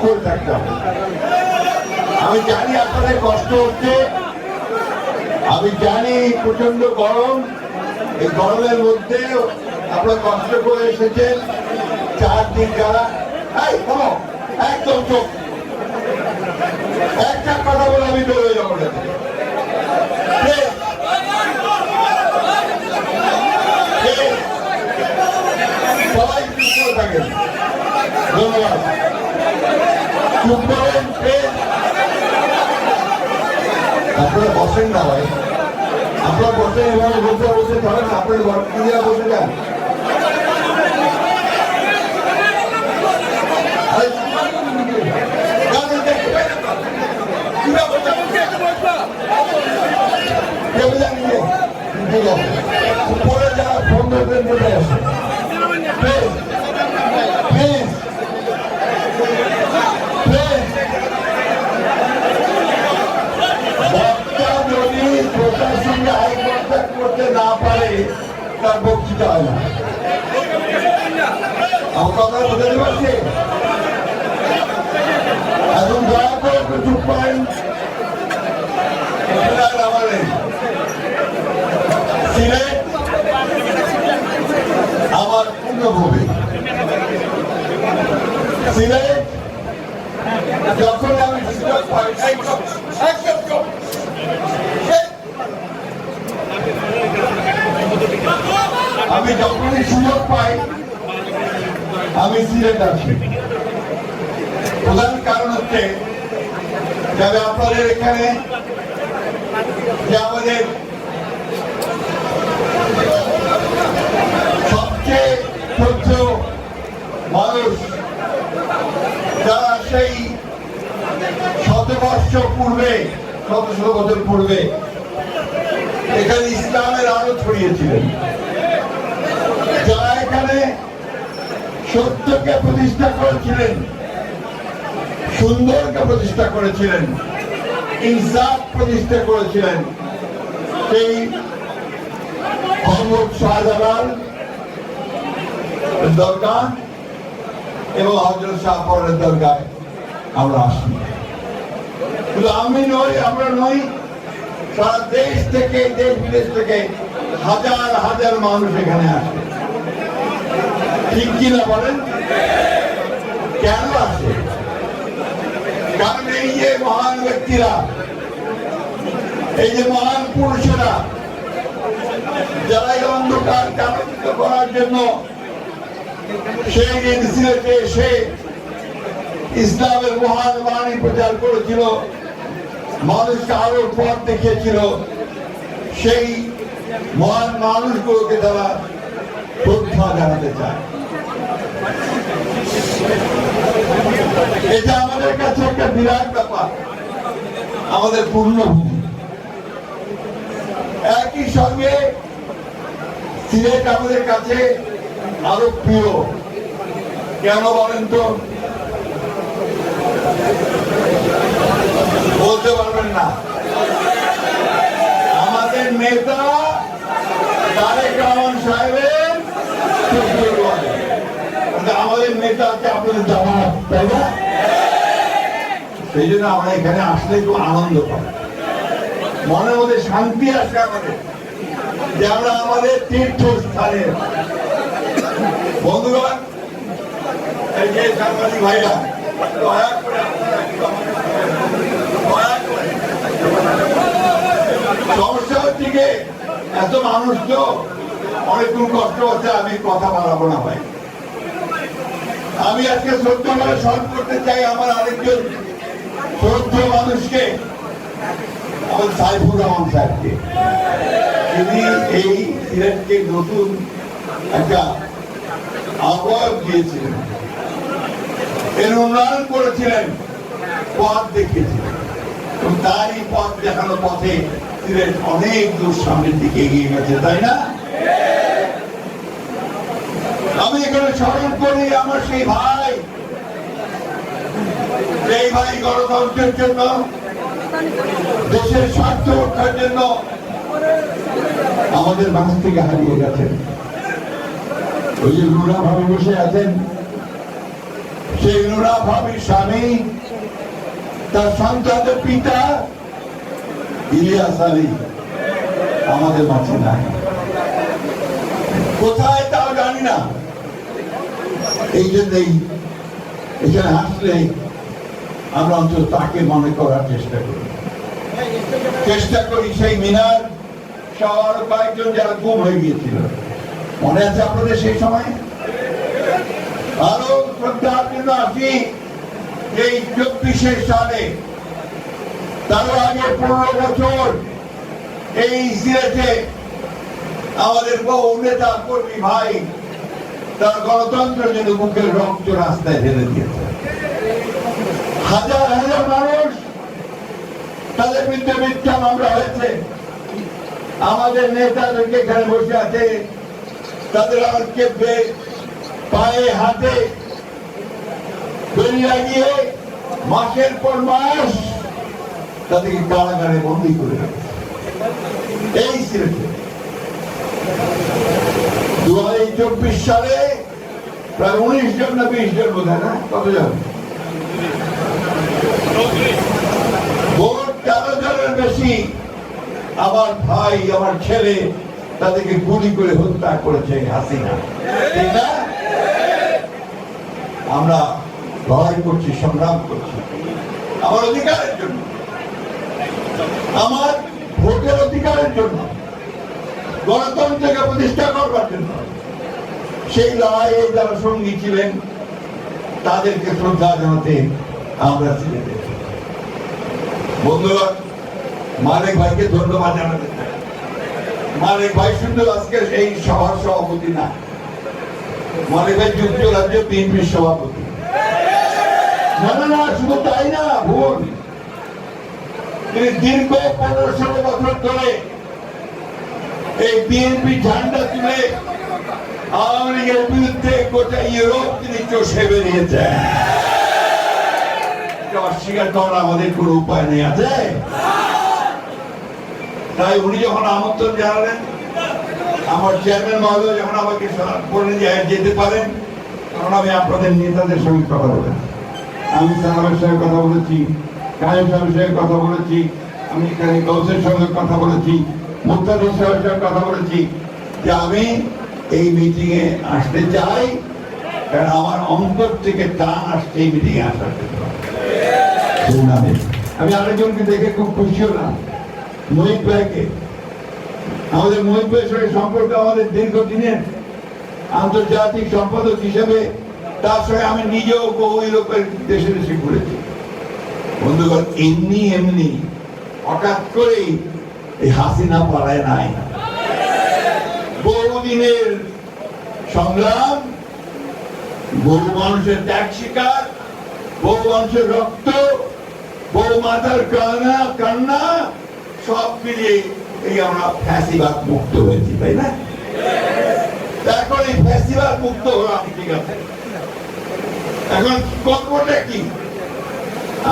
করে থাকতে হবে। আমি জানি আপনাদের কষ্ট হচ্ছে। আমি জানি প্রচণ্ড গরম। এই গরমের মধ্যে আপনারা কষ্ট করে এসেছেন। চার দিন যারা একদম চোখ একটা কথা বলে আমি বেরোয় যাব সবাই থাকেন। ধন্যবাদ। আপনারা বসেন না ভাই। আপনারা বসেন এভাবে বসে বসে ধরেন আপনার ঘর বসে যান। উপরে যারা ফোন ধরবেন বলে আসে প্রশাসনকে আই কন্ট্যাক্ট করতে না পারে তার বক্তৃতা হয় এখন দয়া করে একটু চুপ করেন বিসমিল্লাহির রহমানির রহিম। সিলেট আমার পূর্ণভূমি সিলেট যখন আমি সুযোগ পাই একদম একদম চুপ। আমি যখনই সুযোগ পাই সিলেট আসি প্রধান কারণ হচ্ছে যাবে আপনাদের এখানে আমাদের সবচেয়ে ছোট্ট মানুষ, যারা সেই শতবর্ষ পূর্বে, শত শত বছর পূর্বে এখানে ইসলামের আলো ছড়িয়েছিলেন যারা এখানে সত্যকে প্রতিষ্ঠা করেছিলেন। সুন্দরকে প্রতিষ্ঠা করেছিলেন। ইনসাফ প্রতিষ্ঠা করেছিলেন। সেই মোহাম্মদ শাহজালাল দরকার এবং হজরত শাহপরের দরকার আমরা আসি। শুধু আমি নই, আমরা নই, সারা দেশ থেকে দেশ বিদেশ থেকে হাজার হাজার মানুষ এখানে আসে। ঠিক কিনা বলেন? কেন আসে কারণ এই যে মহান ব্যক্তিরা, এই যে মহান পুরুষেরা, যারা এই অন্ধকার চালিত করার জন্য সেই সিলেটে এসে ইসলামের মহান বাণী প্রচার করেছিল, মানুষকে আরও পথ দেখিয়েছিল, সেই মহান মানুষগুলোকে তারা শ্রদ্ধা জানাতে চায়। এটা আমাদের কাছে একটা বিরাট ব্যাপার, আমাদের পূর্ণভূমি। একই সঙ্গে সিলেট আমাদের কাছে আরও প্রিয়। কেন বলেন তো? বলতে পারবেন না। আমাদের নেতা তারেক রহমান সাহেবের আমাদের নেতাকে আপনাদের তাই না? সেই জন্য আমরা এখানে আসলে একটু আনন্দ পাই মধ্যে শান্তি আসে আমাদের, যে আমরা আমাদের তীর্থস্থানে। বন্ধুগণ, এই যে সাংবাদিক ভাইরা, দয়া করে হচ্ছে এত মানুষ তো অনেকক্ষণ কষ্ট হচ্ছে, আমি কথা বাড়াবো না ভাই। আমি আজকে শ্রদ্ধা করে স্মরণ করতে চাই আমার আরেকজন শ্রদ্ধ মানুষকে, আমার সাইফুর রহমান সাহেবকে। তিনি এই সিলেটকে নতুন একটা আহ্বায়ক দিয়েছিলেন। এর উন্নয়ন করেছিলেন, পথ দেখিয়েছিলেন। তারই পথ দেখানো পথে সিলেট অনেক দূর সামনের দিকে এগিয়ে গেছে, তাই না? আমি এখানে স্মরণ করি আমার সেই ভাই। এই ভাই গণতন্ত্রের জন্য, দেশের স্বার্থ রক্ষার জন্য আমাদের মাঝ থেকে হারিয়ে গেছেন। ওই যে নুরা ভাবে বসে আছেন, সেই নুরা ভাবির স্বামী, তার সন্তানের পিতা ইলিয়াস আলী আমাদের মাঝে নাই। কোথায় না। এই জন্যই এখানে আসলে আমরা অন্তত তাকে মনে করার চেষ্টা করি। চেষ্টা করি সেই মিনার সবার কয়েকজন যারা গুম হয়ে গিয়েছিল। মনে আছে আপনাদের সেই সময়? আরও শ্রদ্ধার জন্য আসি। এই চব্বিশে সালে, তারও আগে পনেরো বছর এই সিলেটে আমাদের বহু নেতা কর্মী ভাই তারা গণতন্ত্রের জন্য মুখের রক্ত রাস্তায় ঢেলে দিয়েছে। হাজার হাজার মানুষ তাদের বিরুদ্ধে মিথ্যা মামলা হয়েছে। আমাদের নেতাদেরকে এখানে বসে আছে, তাদের আমার পায়ে, হাতে দড়ি লাগিয়ে মাসের পর মাস তাদেরকে কারাগারে বন্দি করে এই সিলেটে। দু হাজার চব্বিশ সালে প্রায় উনিশ জন না বিশ জন বোধ হয় না? কতজন? বেশি আমার ভাই, আমার ছেলে তাদেরকে গুলি করে হত্যা করেছে হাসিনা। না? আমরা লড়াই করছি, সংগ্রাম করছি। আমার অধিকারের জন্য। আমার ভোটের অধিকারের জন্য। গণতন্ত্রকে প্রতিষ্ঠা করবার জন্য। সেই লড়াইয়ে যারা সঙ্গী ছিলেন, তাদেরকে শ্রদ্ধা জানাতে আমরা ছিলেন বন্ধুরা মালিক ভাইকে ধন্যবাদ জানাতে চাই। মালিক ভাই শুধু আজকে এই সভার সভাপতি না মালিক ভাই যুক্তরাজ্য বিএনপির সভাপতি। না না না, শুধু তাই না, ভুল। তিনি দীর্ঘ পনেরো ষোলো বছর ধরে এই বিএনপি ঝান্ডা তুলে আওয়ামী লীগের বিরুদ্ধে গোটা ইউরোপ তিনি চষে বেরিয়েছেন অস্বীকার করার আমাদের কোনো উপায় নেই, আছে? তাই উনি যখন আমন্ত্রণ জানালেন, আমার চেয়ারম্যান মহোদয় যখন আমাকে বললেন যে যেতে পারেন, তখন আমি আপনাদের নেতাদের সঙ্গে কথা বলেছি আমি সালামের সঙ্গে কথা বলেছি, কায়েম সাহেবের সঙ্গে কথা বলেছি, আমি এখানে গৌসের সঙ্গে কথা বলেছি। মুক্তাদির সাহেবের সঙ্গে কথা বলেছি যে আমি এই মিটিং এ আসতে চাই কারণ আমার অন্তর থেকে টান আসছে এই মিটিং এ আসার জন্য। আমি আরেকজনকে দেখে খুব খুশি হলাম মহিত ভাইকে। আমাদের মহিত ভাইয়ের সঙ্গে সম্পর্ক আমাদের দীর্ঘদিনের আন্তর্জাতিক সম্পাদক হিসেবে তার সঙ্গে আমি নিজেও বহু লোকের দেশে দেশে ঘুরেছি। বন্ধুগণ এমনি এমনি হঠাৎ করেই এই হাসিনা পালায় নাই। বহুদিনের সংগ্রাম, বহু মানুষের ত্যাগ শিকার বহু মানুষের রক্ত, বহু মাতার কান্না কান্না, সব মিলিয়ে এই আমরা ফ্যাসিবাদ মুক্ত হয়েছি, তাই না? এখন এই ফ্যাসিবাদ মুক্ত হলাম ঠিক আছে। এখন কর্মটা কি?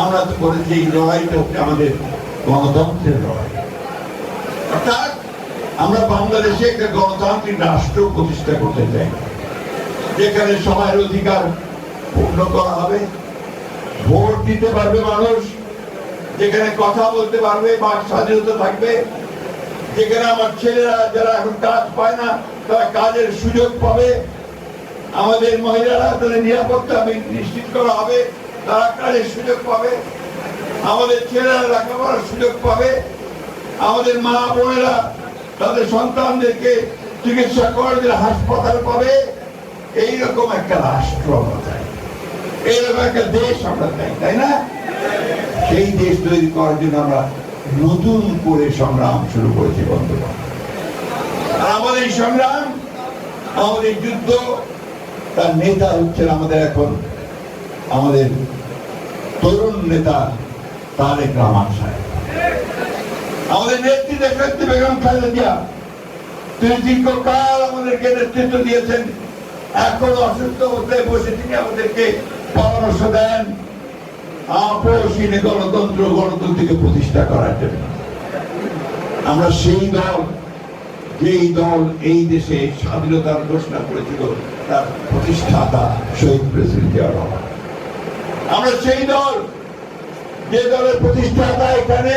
আমরা তো বলেছি এই লড়াইটা হচ্ছে আমাদের গণতন্ত্রের লড়াই। অর্থাৎ আমরা বাংলাদেশে একটা গণতান্ত্রিক রাষ্ট্র প্রতিষ্ঠা করতে চাই, যেখানে সময়ের অধিকার পূর্ণ করা হবে, ভোট দিতে পারবে মানুষ, যেখানে কথা বলতে পারবে বাক স্বাধীনতা থাকবে, যেখানে আমার ছেলেরা যারা এখন কাজ পায় না, তারা কাজের সুযোগ পাবে, আমাদের মহিলারা তাদের নিরাপত্তা বি- নিশ্চিত করা হবে, তারা কাজের সুযোগ পাবে, আমাদের ছেলেরা লেখাপড়ার সুযোগ পাবে আমাদের মা বোনেরা তাদের সন্তানদেরকে চিকিৎসা জন্য হাসপাতাল পাবে, এইরকম একটা রাষ্ট্র করে সংগ্রাম শুরু করেছি আমাদের সংগ্রাম, আমাদের যুদ্ধ, তার নেতা আমাদের এখন আমাদের তরুণ নেতা তারেক রহমান সাহেব। আমাদের নেত্রী দেখতে বেগম খালেদা জিয়া, তিনি দীর্ঘকাল আমাদেরকে নেতৃত্ব দিয়েছেন। এখন অসুস্থ অবস্থায় বসে তিনি আমাদেরকে পরামর্শ দেন। আপসহীন গণতন্ত্র, গণতন্ত্রকে প্রতিষ্ঠা করার জন্য। আমরা সেই দল, যেই দল এই দেশে স্বাধীনতার ঘোষণা করেছিল, তার প্রতিষ্ঠাতা শহীদ প্রেসিডেন্ট জিয়াউর রহমান। আমরা সেই দল, যে দলের প্রতিষ্ঠাতা এখানে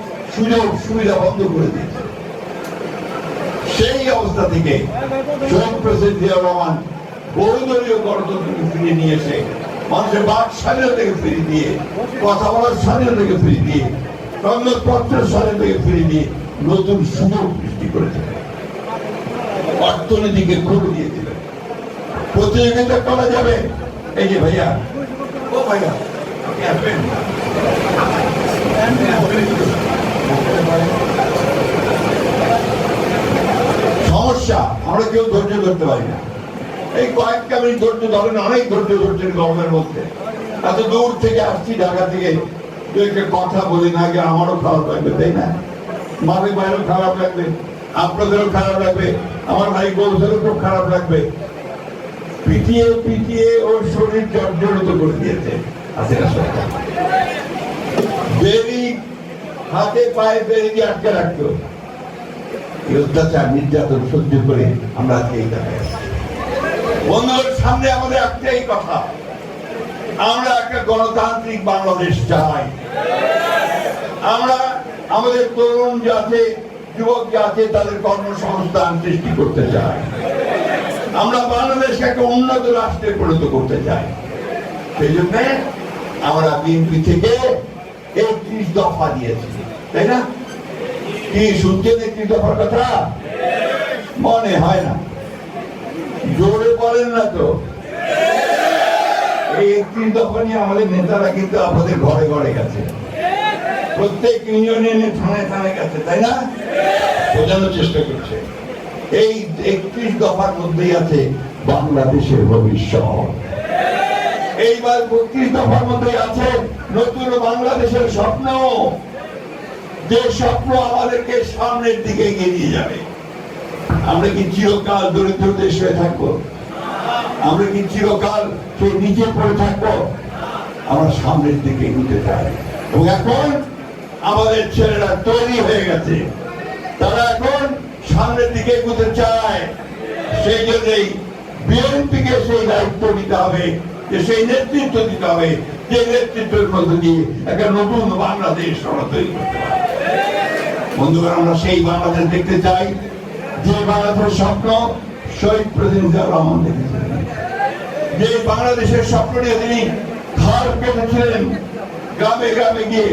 সুযোগ সুবিধা বন্ধ করে দিয়েছে। সেই অবস্থা থেকে শহীদ প্রেসিডেন্ট জিয়াউর রহমান বহুদলীয় গণতন্ত্রকে ফিরিয়ে নিয়ে এসে মানুষের বাক স্বাধীনতাকে ফিরিয়ে দিয়ে, কথা বলার স্বাধীনতাকে ফিরিয়ে দিয়ে সংবাদপত্রের স্বাধীনতাকে ফিরিয়ে দিয়ে নতুন সুযোগ সৃষ্টি করেছিলেন অর্থনীতিকে খুলে দিয়েছিলেন প্রতিযোগিতা করা যাবে? এই যে ভাইয়া, ও ভাইয়া সমস্যা আমরা কেউ ধৈর্য ধরতে পারি না। এই কয়েকটা মিনিট ধৈর্য ধরেন অনেক ধৈর্য ধরছেন গরমের মধ্যে। এত দূর থেকে আসছি ঢাকা থেকে একটা কথা বলি না আমারও খারাপ লাগবে তাই না? ভাইয়েরও খারাপ লাগবে আপনাদেরও খারাপ লাগবে আমার ভাই বলছেরও খুব খারাপ লাগবে। পিটিয়ে পিটিয়ে ওর শরীর জর্জরিত করে দিয়েছে। হাতে পায়ে বেরি দিয়ে আটকে রাখতো। এই অত্যাচার নির্যাতন সহ্য করে আমরা আজকে এই জায়গায়। বন্ধুদের সামনে আমাদের একটাই কথা। আমরা একটা গণতান্ত্রিক বাংলাদেশ চাই। আমরা আমাদের তরুণ যাতে যুবক যাতে তাদের কর্মসংস্থান সৃষ্টি করতে চাই। আমরা বাংলাদেশকে একটা উন্নত রাষ্ট্রে পরিণত করতে চাই। সেই জন্য আমরা বিএনপি থেকে একত্রিশ দফা দিয়েছি, তাই না? কি শুনছেন একত্রিশ দফার কথা? মনে হয় না। জোরে বলেন না তো। এই একত্রিশ দফা নিয়ে আমাদের নেতারা কিন্তু আমাদের ঘরে ঘরে গেছে। প্রত্যেক ইউনিয়নে থানায় থানায় গেছে, তাই না? বোঝানোর চেষ্টা করছে। এই একত্রিশ দফার মধ্যেই আছে বাংলাদেশের ভবিষ্যৎ। এইবার বত্রিশ দফার মধ্যে আছে নতুন বাংলাদেশের স্বপ্ন। যে স্বপ্ন আমাদেরকে সামনের দিকে এগিয়ে নিয়ে যাবে। আমরা কি চিরকাল দরিদ্র দেশ হয়ে থাকব? আমরা কি চিরকাল সেই নিচে পড়ে থাকব? আমরা সামনের দিকে এগোতে চাই। এবং এখন আমাদের ছেলেরা তৈরি হয়ে গেছে। তারা এখন সামনের দিকে এগোতে চায়। সেই জন্যই বিএনপিকে সেই দায়িত্ব নিতে হবে। যে সেই নেতৃত্ব দিতে হবে, যে নেতৃত্বের মধ্যে দিয়ে একটা নতুন বাংলাদেশ আমরা তৈরি করতে পারি। বন্ধুরা আমরা সেই বাংলাদেশ দেখতে চাই, যে বাংলাদেশের স্বপ্ন শহীদ জিয়াউর রহমান দেখেছিলেন। যে বাংলাদেশের স্বপ্ন নিয়ে তিনি ঘর পেতেছিলেন গ্রামে গ্রামে গিয়ে।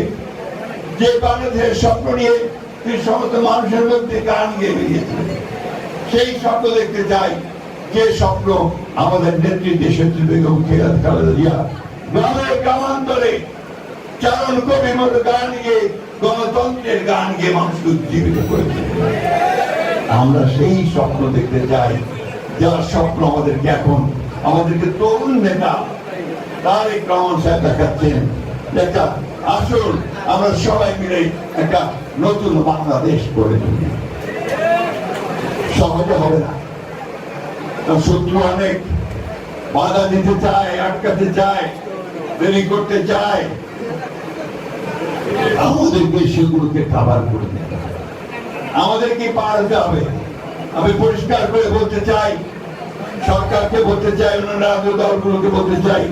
যে বাংলাদেশের স্বপ্ন নিয়ে তিনি সমস্ত মানুষের মধ্যে গান গিয়ে বেরিয়েছিলেন। সেই স্বপ্ন দেখতে চাই যে স্বপ্ন আমাদের নেত্রী বেগম গ্রামান্তরে চারণ গান গিয়ে, গণতন্ত্রের গান গিয়ে উজ্জীবিত করেছে। আমরা সেই স্বপ্ন দেখতে চাই, যার স্বপ্ন আমাদেরকে এখন, আমাদেরকে তরুণ নেতা তারেক রহমান দেখাচ্ছেন। একটা আসুন, আমরা সবাই মিলে একটা নতুন বাংলাদেশ করে তুলি। সহজে হবে না। শত্রু অনেক। বাধা দিতে চায়, আটকাতে চায়, দেরি করতে চায়। আমাদেরকে সেগুলোকে কাবার করে দিতে হবে। আমাদেরকে পারতে হবে। আমি পরিষ্কার করে বলতে চাই, সরকারকে বলতে চাই, অন্যান্য রাজ্য দলগুলোকে বলতে চাই,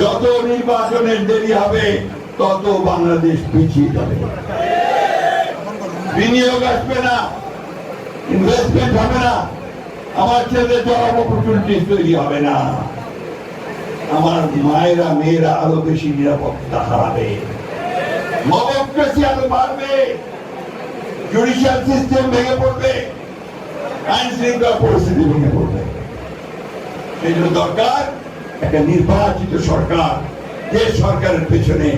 যত নির্বাচনের দেরি হবে, তত বাংলাদেশ পিছিয়ে যাবে। বিনিয়োগ আসবে না ইনভেস্টমেন্ট হবে না। আমার ছেলেদের জব অপরচুনিটি তৈরি হবে না। আমার মায়েরা, মেয়েরা আরও বেশি নিরাপত্তা হারাবে। আরও বাড়বে। জুডিশিয়াল সিস্টেম ভেঙে পড়বে। আইন শৃঙ্খলা পরিস্থিতি ভেঙে পড়বে। সেই জন্য দরকার একটা নির্বাচিত সরকার। যে সরকারের পেছনে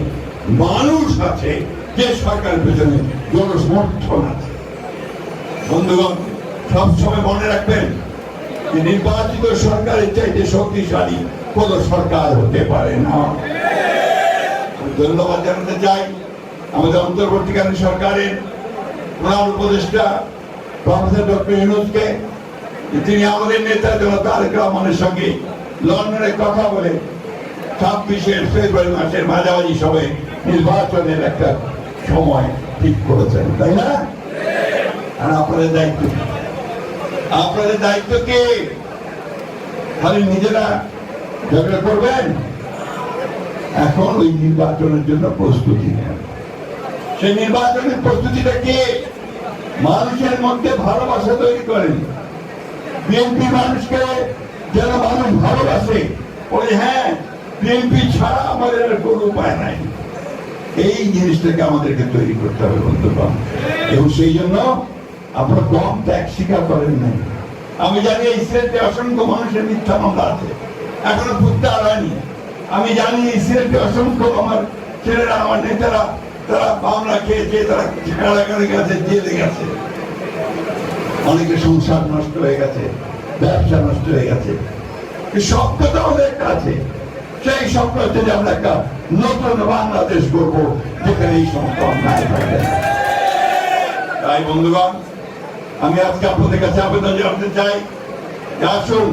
মানুষ আছে, যে সরকারের পেছনে জনসমর্থন আছে। বন্ধুগণ সবসময় মনে রাখবেন যে নির্বাচিত সরকারের চাইতে শক্তিশালী কোন সরকার হতে পারে না ধন্যবাদ জানাতে চাই আমাদের অন্তর্বর্তীকালীন সরকারের প্রধান উপদেষ্টা প্রফেসর ডক্টর ইউনুসকে তিনি আমাদের নেতা জনতা তারেক রহমানের সঙ্গে লন্ডনে কথা বলে ছাব্বিশে ফেব্রুয়ারি মাসের মাঝামাঝি সময়ে নির্বাচনের একটা সময় ঠিক করেছেন, তাই না আর আপনাদের দায়িত্ব? আপনাদের দায়িত্ব কি? খালি নিজেরা ঝগড়া করবেন? এখন ওই নির্বাচনের জন্য প্রস্তুতি নেন। সেই নির্বাচনের প্রস্তুতিটা কি? মানুষের মধ্যে ভালোবাসা তৈরি করেন। বিএনপি মানুষকে যেন মানুষ ভালোবাসে। বলে হ্যাঁ বিএনপি ছাড়া আমাদের কোনো উপায় নাই। এই জিনিসটাকে আমাদেরকে তৈরি করতে হবে, বন্ধুগণ। এবং সেই জন্য আপনারা কম ত্যাগ স্বীকার করেন নাই। আমি জানি এই সিলেটে অসংখ্য মানুষের মিথ্যা মামলা আছে। এখনও প্রত্যাহার হয়নি আমি জানি এই সিলেটে অসংখ্য আমার ছেলেরা, আমার নেতারা, তারা মামলা খেয়েছে তারা কারাগারে গেছে জেলে গেছে। অনেকের সংসার নষ্ট হয়ে গেছে, ব্যবসা নষ্ট হয়ে গেছে। স্বপ্ন তো আমাদের একটা আছে। সেই স্বপ্ন হচ্ছে যে আমরা একটা নতুন বাংলাদেশ করব যেখানে এই সমস্ত অন্যায় থাকবে তাই বন্ধুগণ আমি আজকে আপনাদের কাছে আবেদন জানাতে চাই আসুন,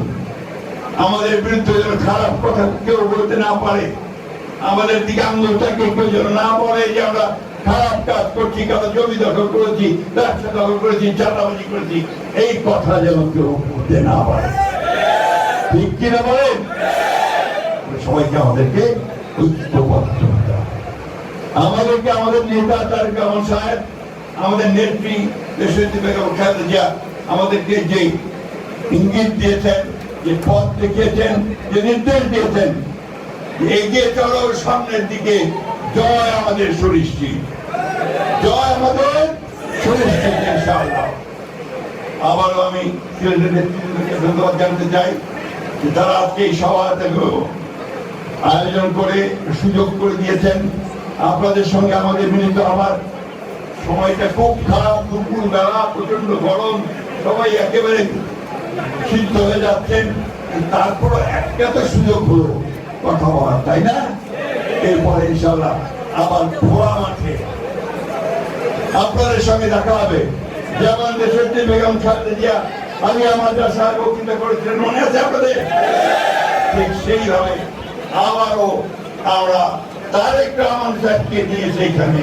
আমাদের বিরুদ্ধে যেন খারাপ কথা কেউ বলতে না পারে। আমাদের দিকে আঙুলটাকে কেউ যেন না বলে যে আমরা খারাপ কাজ করছি, কারও জমি দখল করেছি, ব্যবসা দখল করেছি, চাঁদাবাজি করেছি। এই কথা যেন কেউ বলতে না পারে। ঠিক কিনা বলেন? সবাইকে আমাদেরকে ঐক্যবদ্ধ হতে হবে। আমাদেরকে, আমাদের নেতা, তারেক রহমান সাহেব আমাদের নেত্রী দেশনেত্রী বেগম খালেদা জিয়া আমাদেরকে যে ইঙ্গিত দিয়েছেন, যে পথ দেখিয়েছেন, যে নির্দেশ দিয়েছেন এগিয়ে চলো সামনের দিকে জয় আমাদের সুনিশ্চিত। জয় আমাদের সুনিশ্চিত আবারও আমি ধন্যবাদ জানাতে চাই যে তারা আজকে এই সভাটাকে আয়োজন করে, সুযোগ করে দিয়েছেন। আপনাদের সঙ্গে আমাদের মিলিত হবার সময়টা খুব খারাপ, দুপুর বেলা প্রচণ্ড গরম, সবাই একেবারে সিদ্ধ হয়ে যাচ্ছেন। তারপর একটা তো সুযোগ হলো, কথা বলার, তাই না? এরপরে ইনশাল্লাহ আবার খোলা মাঠে আপনাদের সঙ্গে দেখা হবে। যেমন দেশত্রী বেগম খালেদা জিয়া, আমি আমার যা সাহেব বক্তৃতা করেছিলেন, মনে আছে আপনাদের? ঠিক সেইভাবে আবারও আমরা তারেক রহমান সাহেবকে নিয়ে সেইখানে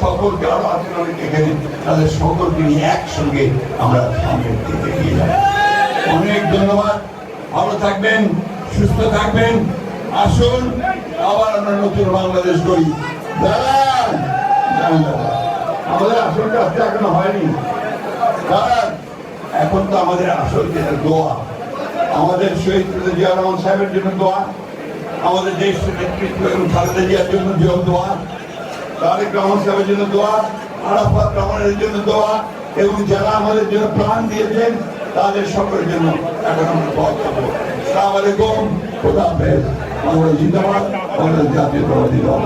সকলকে আরও আছেন অনেক তাদের সকলকে নিয়ে একসঙ্গে আমরা সামনের দিকে এগিয়ে যাব অনেক ধন্যবাদ। ভালো থাকবেন, সুস্থ থাকবেন। আসুন, আবার আমরা নতুন বাংলাদেশ করি। আমাদের আসল কাজটা এখনও হয়নি। কারণ এখন তো আমাদের আসল যেটা দোয়া, আমাদের শহীদ জিয়া রহমান সাহেবের জন্য দোয়া, আমাদের দেশ নেতৃত্ব এবং খালেদা জিয়ার জন্য দোয়া তারেক রহমান সাহেবের জন্য দোয়া, আরাফাত রহমানের জন্য দোয়া এবং যারা আমাদের জন্য প্রাণ দিয়েছেন, তাদের সকলের জন্য এখন আমরা দোয়া করব। সালাম আলাইকুম, খোদা হাফেজ। বাংলাদেশ জিন্দাবাদ, বাংলাদেশ প্রবাদী দল।